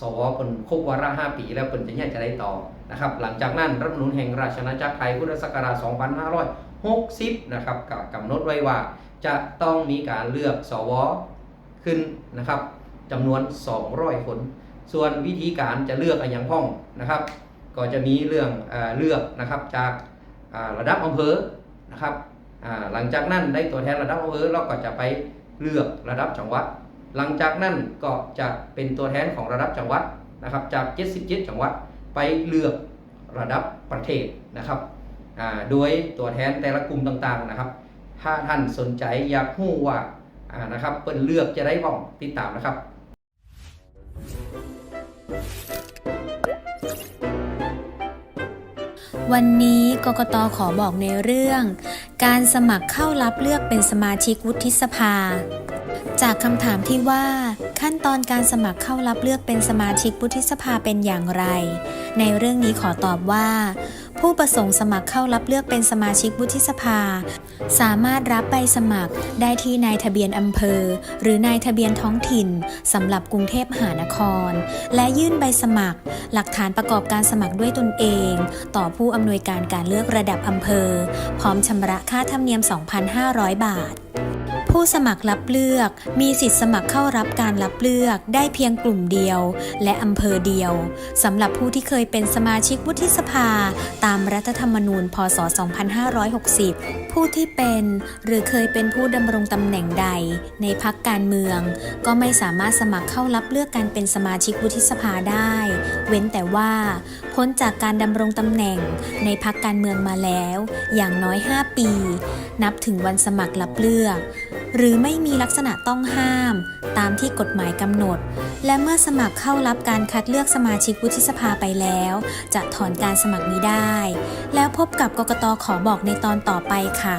สวเป็นครบวาระ5ปี แล้วเป็นจะเนี่ยจะได้ต่อนะครับหลังจากนั้นรัฐธรรมนูญแห่งราชอาณาจักรไทยพุทธศักราช2560นะครับก็กำหนดไว้ว่าจะต้องมีการเลือกสวขึ้นนะครับจำนวน 200 คน ส่วนวิธีการจะเลือกอะไรอย่างพ้องนะครับ ก็จะมีเรื่องเอเลือกนะครับจาการะดับอำเภอนะครับหลังจากนั้นได้ตัวแทนระดับอำเภอเราก็จะไปเลือกระดับจังหวัด หลังจากนั้นก็จะเป็นตัวแทนของระดับจังหวัดนะครับจาก 77 จังหวัดไปเลือกระดับประเทศนะครับโดยตัวแทนแต่ละกลุ่มต่างๆนะครับ ถ้าท่านสนใจอยากรู้ว่านะครับเปินเลือกจะได้บ้องติดตามนะครับวันนี้กกตขอบอกในเรื่อง การสมัครเข้ารับเลือกเป็นสมาชิกวุฒิสภา จากคำถามที่ว่า ขั้นตอนการสมัครเข้ารับเลือกเป็นสมาชิกวุฒิสภาเป็นอย่างไร ในเรื่องนี้ขอตอบว่า ผู้ประสงค์สมัครเข้ารับเลือกเป็นสมาชิกวุฒิสภา สามารถรับใบสมัครได้ที่นายทะเบียนอำเภอ หรือนายทะเบียนท้องถิ่นสำหรับกรุงเทพมหานคร และยื่นใบสมัคร หลักฐานประกอบการสมัครด้วยตนเอง ต่อผู้อำนวยการการเลือกระดับอำเภอ พร้อมชำระค่าธรรมเนียม 2,500 บาท ผู้สมัครรับเลือก มีสิทธิ์สมัครเข้ารับการรับเลือกได้เพียงกลุ่มเดียว และอำเภอเดียวสำหรับผู้ที่เคยเป็นสมาชิกวุฒิสภา ตามรัฐธรรมนูญ พศ 2560 ผู้ที่เป็นหรือเคยเป็นผู้ดำรงตำแหน่งใด ในพักการเมือง ก็ไม่สามารถสมัครเข้ารับเลือกการเป็นสมาชิกวุฒิสภาได้ เว้นแต่ว่า พ้นจากการดำรงตำแหน่งในพักการเมืองมาแล้ว อย่างน้อย 5 ปี นับถึงวันสมัครรับเลือก หรือไม่มีลักษณะต้องห้าม ตามที่กฎหมายกำหนด และเมื่อสมัครเข้ารับการคัดเลือกสมาชิกวุฒิสภาไปแล้ว จะถอนการสมัครนี้ได้ แล้วพบกับกกตขอบอกในตอนต่อไปค่ะ